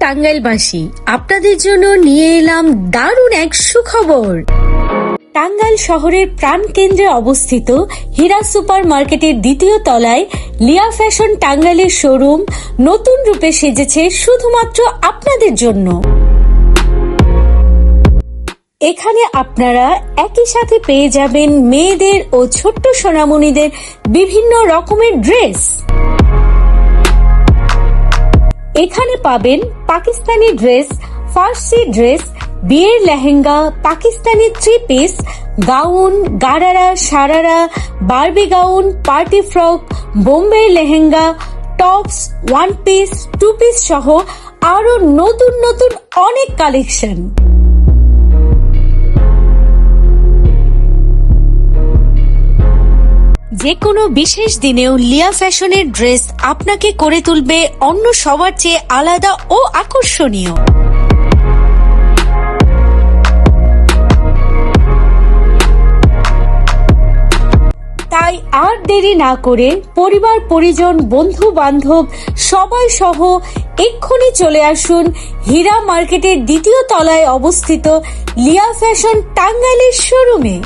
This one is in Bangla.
টাঙ্গাইলবাসী, আপনাদের জন্য নিয়ে এলাম দারুণ এক সুখবর। টাঙ্গাইল শহরের প্রাণকেন্দ্রে অবস্থিত হীরা সুপার মার্কেটের দ্বিতীয় তলায় লিয়া ফ্যাশন টাঙ্গাইলের শোরুম নতুন রূপে সেজেছে শুধুমাত্র আপনাদের জন্য। এখানে আপনারা একই সাথে পেয়ে যাবেন মেয়েদের ও ছোট্ট সোনামণিদের বিভিন্ন রকমের ড্রেস। এখানে পাবেন পাকিস্তানি ড্রেস, ফার্সি ড্রেস, বিয়ের lehenga, Pakistani three piece gown, gharara sharara Barbie gown, party frock Bombay lehenga, tops one piece two piece সহ আরও নতুন নতুন অনেক কালেকশন যে কোনো বিশেষ দিনেও লিয়া ফ্যাশনের ড্রেস আপনাকে করে তুলবে অন্য সবার চেয়ে আলাদা ও আকর্ষণীয়। তাই আর দেরি না করে পরিবার, পরিজন বন্ধু বান্ধব সবাই সহ এক্ষুনি চলে আসুন হীরা মার্কেটের দ্বিতীয় তলায় অবস্থিত লিয়া ফ্যাশন টাঙ্গাইলের শোরুমে।